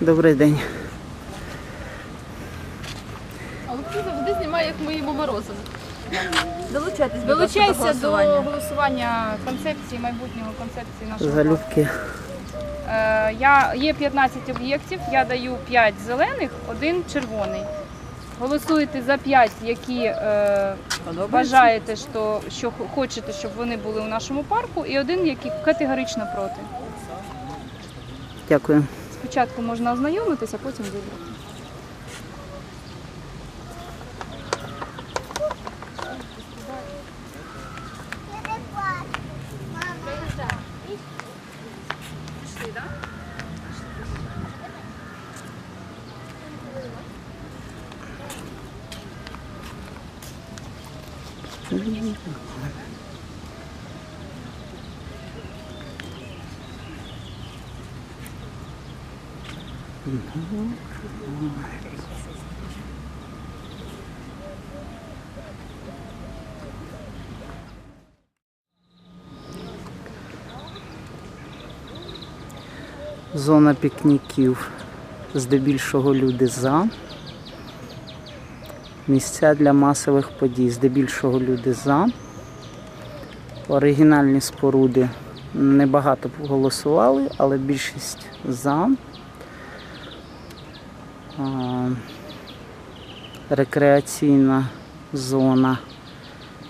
Добрий день. Олексій завжди знімає, як ми їмо морозиво. Долучайтесь, будь Долучайся до голосування. голосування концепції майбутнього концепції нашого. Залюбки. Е, я, є 15 об'єктів, я даю 5 зелених, один червоний. Голосуєте за 5, які е, вважаєте, що, що хочете, щоб вони були у нашому парку, і один, який категорично проти. Дякую. Спочатку можна ознайомитися, а потім вибрати. Зона пікніків. Здебільшого люди за. Місця для масових подій. Здебільшого люди за. Оригінальні споруди небагато голосували, але більшість за. Рекреаційна зона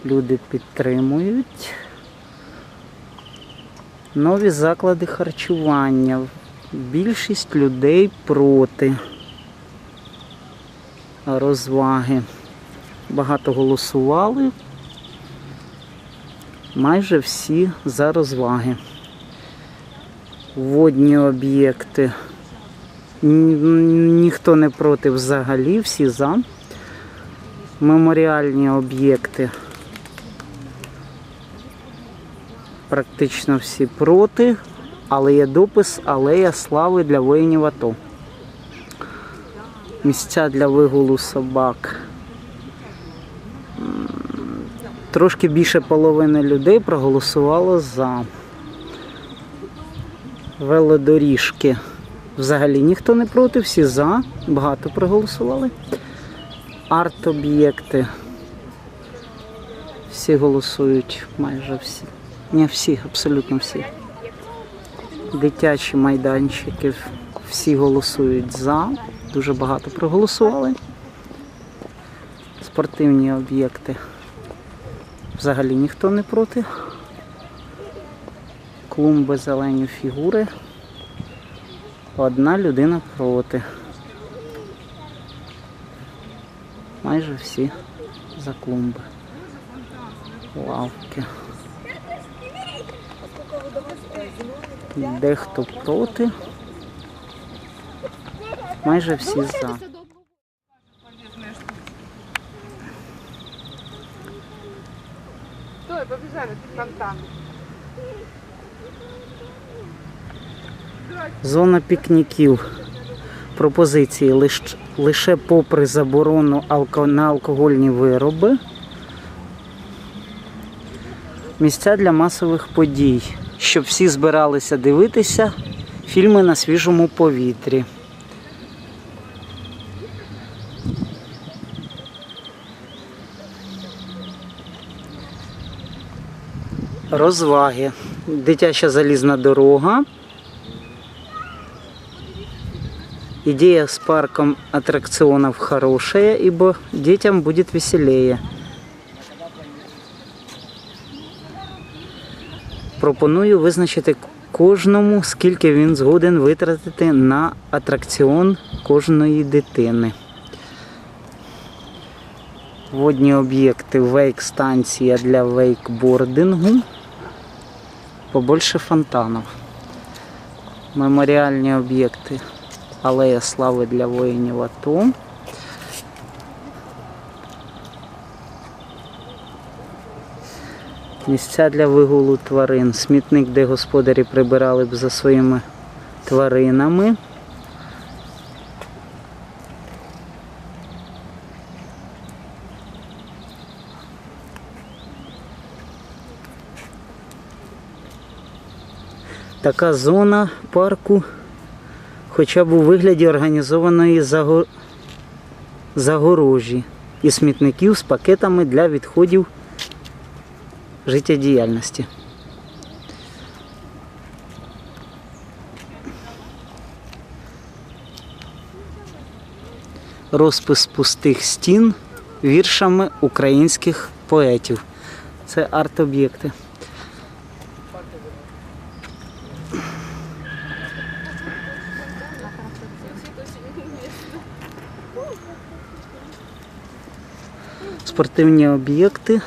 люди підтримують. Нові заклади харчування. Більшість людей проти розваги. Багато голосували. Майже всі за розваги. Водні об'єкти. Ні- Ніхто не проти взагалі, всі за. Меморіальні об'єкти. Практично всі проти, але є допис Алея слави для воїнів АТО. Місця для вигулу собак. Трошки більше половини людей проголосувало за велодоріжки. Взагалі ніхто не проти, всі за, багато проголосували. Арт-об'єкти. Всі голосують, майже всі. Не всі, абсолютно всі. Дитячі майданчики. Всі голосують за. Дуже багато проголосували. Спортивні об'єкти. Взагалі ніхто не проти. Клумби зелені фігури. Одна людина проти. Майже всі за клумби. Лавки. Дехто проти. Майже всі за. Стой, побежали, тут фонтан. Зона пікніків. Пропозиції лиш- лише попри заборону алко- на алкогольні вироби. Місця для масових подій, щоб всі збиралися дивитися фільми на свіжому повітрі. Розваги. Дитяча залізна дорога. Идея с парком аттракционов хорошая, ибо детям будет веселее. Пропоную визначити кожному, скільки він згоден витратити на атракціон кожної дитини. Водні об'єкти, вейк-станція для вейкбордингу. Побольше фонтанів. Меморіальні об'єкти. Алея слави для воїнів АТО. Місця для вигулу тварин. Смітник, де господарі прибирали б за своїми тваринами. Така зона парку хоча б у вигляді організованої заго- загорожі і смітників з пакетами для відходів життєдіяльності. Розпис пустих стін віршами українських поетів. Це арт-об'єкти. Спортивні об'єкти.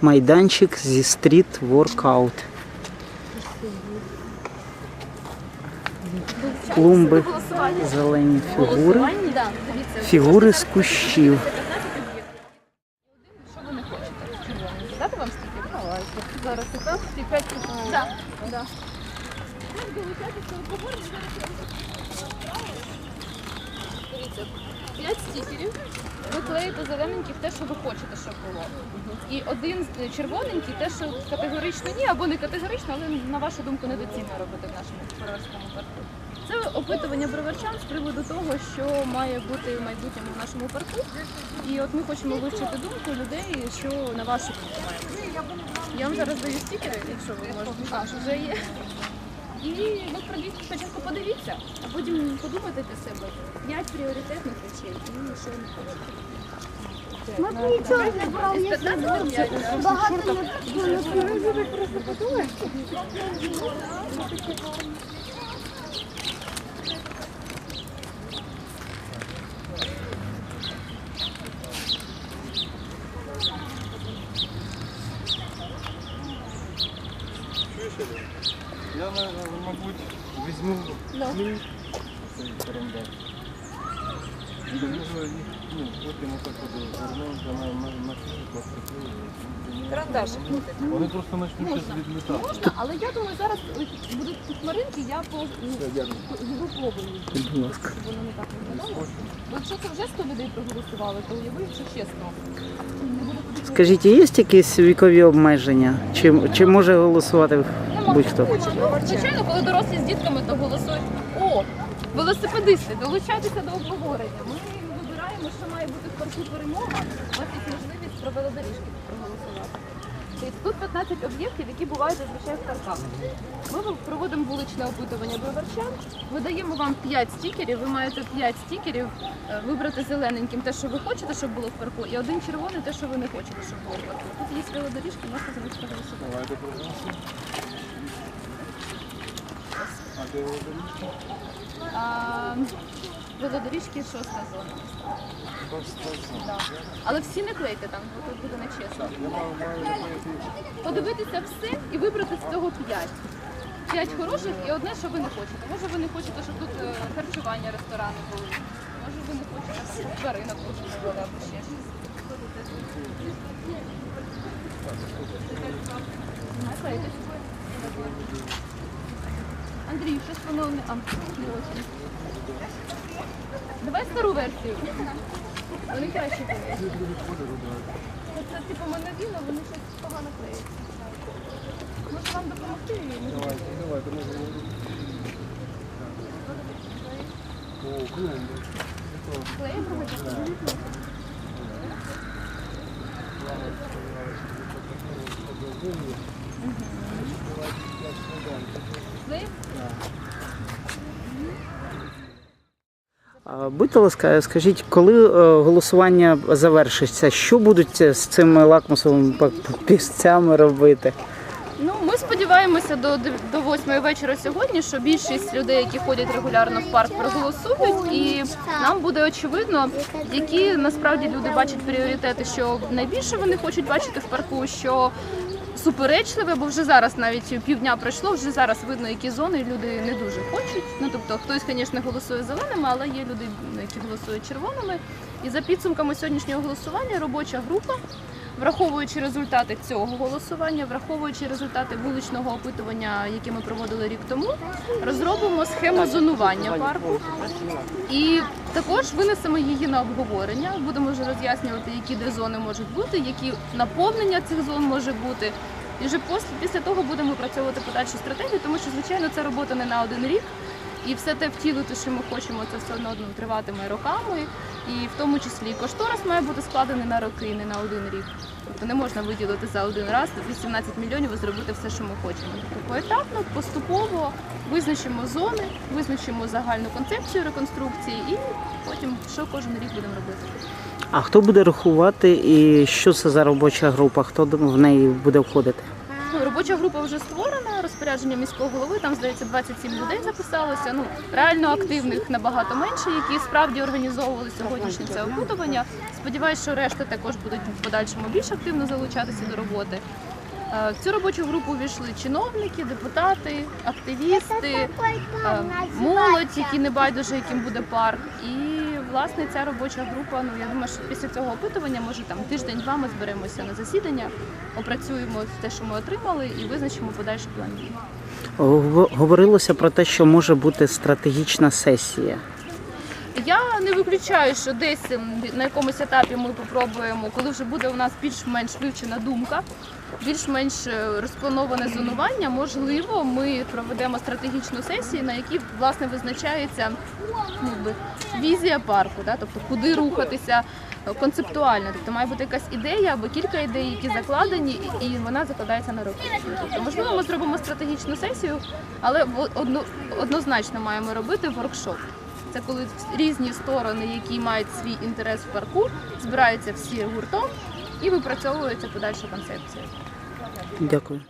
Майданчик зі стріт воркаут. Клумби, зелені фігури, фігури з кущів. Дати вам стільки? Зараз 5 Так. Дивіться, 5 стікерів. Ви клеїте зелененький в те, що ви хочете, щоб було. І один з- червоненький, те, що категорично ні, або не категорично, але на вашу думку недоцільно робити в нашому броварському парку. Це опитування броварчан з приводу того, що має бути в майбутньому в нашому парку. І от ми хочемо вивчити думку людей, що на вашу думку має бути. Я вам зараз даю стікери, якщо ви можете. А, що вже є. І ви пройдіть спочатку подивіться, а потім подумайте для себе. П'ять пріоритетних речей, і що не. Ми б нічого не брали, якщо 15 до 5, да? багато не було. просто подумаєш. Карандаш. Їх, ну, потім отак от гарненько на, на, на фільтр приклею. Карандаш. Вони просто почнуть щось відлітати. Можна, але я думаю, зараз ось будуть ці хмаринки, я по ну, згруповую, Будь ласка. воно не так виглядало. Бо якщо це вже 100 людей проголосували, то уяви, що чесно. Скажіть, є якісь вікові обмеження? Чи, чи може голосувати будь-хто? Ну, звичайно, коли дорослі з дітками, то голосують. О, велосипедисти, долучайтеся до обговорення. Ми вибираємо, що має бути в парку перемога. У вас є можливість про велодоріжки проголосувати. Тобто Тут 15 об'єктів, які бувають зазвичай в парках. Ми проводимо вуличне опитування броварчан, видаємо вам 5 стікерів, ви маєте 5 стікерів е, вибрати зелененьким те, що ви хочете, щоб було в парку, і один червоний те, що ви не хочете, щоб було в парку. Тут є велодоріжки, можете за них проголосувати. А велодоріжки шоста зона. Да. Але всі не клейте там, бо тут буде нечесно. Подивитися все і вибрати з цього п'ять. П'ять хороших і одне, що ви не хочете. Може ви не хочете, щоб тут е, харчування, ресторани були. Може ви не хочете, щоб тваринок тут були або ще щось. Наклейте. Андрій, щось воно не... А, не очень. Давай стару версію. Вони краще були. Це, типу монодіно, вони щось погано клеють. Може вам допомогти? Давайте, давайте, може. О, клумби. Клеїмо? Клеїмо? Будьте ласка, скажіть, коли е, голосування завершиться, що будуть з цими лакмусовими папірцями робити? Ну, ми сподіваємося до, до 8 вечора сьогодні, що більшість людей, які ходять регулярно в парк, проголосують, і нам буде очевидно, які насправді люди бачать пріоритети, що найбільше вони хочуть бачити в парку, що суперечливе, бо вже зараз навіть півдня пройшло, вже зараз видно, які зони люди не дуже хочуть. Ну тобто хтось, звісно, голосує зеленими, але є люди, які голосують червоними. І за підсумками сьогоднішнього голосування робоча група Враховуючи результати цього голосування, враховуючи результати вуличного опитування, яке ми проводили рік тому, розробимо схему зонування парку і також винесемо її на обговорення. Будемо вже роз'яснювати, які де зони можуть бути, які наповнення цих зон може бути. І вже після, того будемо випрацьовувати подальшу стратегію, тому що, звичайно, це робота не на один рік. І все те втілити, що ми хочемо, це все одно триватиме роками. І в тому числі кошторис має бути складений на роки, не на один рік. Тобто не можна виділити за один раз 18 мільйонів і зробити все, що ми хочемо. Тобто поетапно, поступово визначимо зони, визначимо загальну концепцію реконструкції і потім що кожен рік будемо робити. А хто буде рахувати і що це за робоча група? Хто в неї буде входити? Робоча група вже створена, розпорядження міського голови, там, здається, 27 людей записалося. Ну, реально активних набагато менше, які справді організовували сьогоднішнє це опитування. Сподіваюсь, що решта також будуть в подальшому більш активно залучатися до роботи. Е, В цю робочу групу увійшли чиновники, депутати, активісти, е, молодь, які не байдуже, яким буде парк. І власне ця робоча група. Ну я думаю, що після цього опитування, може там тиждень-два ми зберемося на засідання, опрацюємо те, що ми отримали, і визначимо подальший план Говорилося про те, що може бути стратегічна сесія. Я не виключаю, що десь ем, на якомусь етапі ми попробуємо, коли вже буде у нас більш-менш вивчена думка, більш-менш е, розплановане зонування. Можливо, ми проведемо стратегічну сесію, на якій власне визначається ну, візія парку, да? тобто куди рухатися е, концептуально. Тобто має бути якась ідея або кілька ідей, які закладені, і вона закладається на роки. Тобто, можливо, ми зробимо стратегічну сесію, але однозначно маємо робити воркшоп. Це коли різні сторони, які мають свій інтерес в парку, збираються всі гуртом і випрацьовується подальша концепція. Дякую.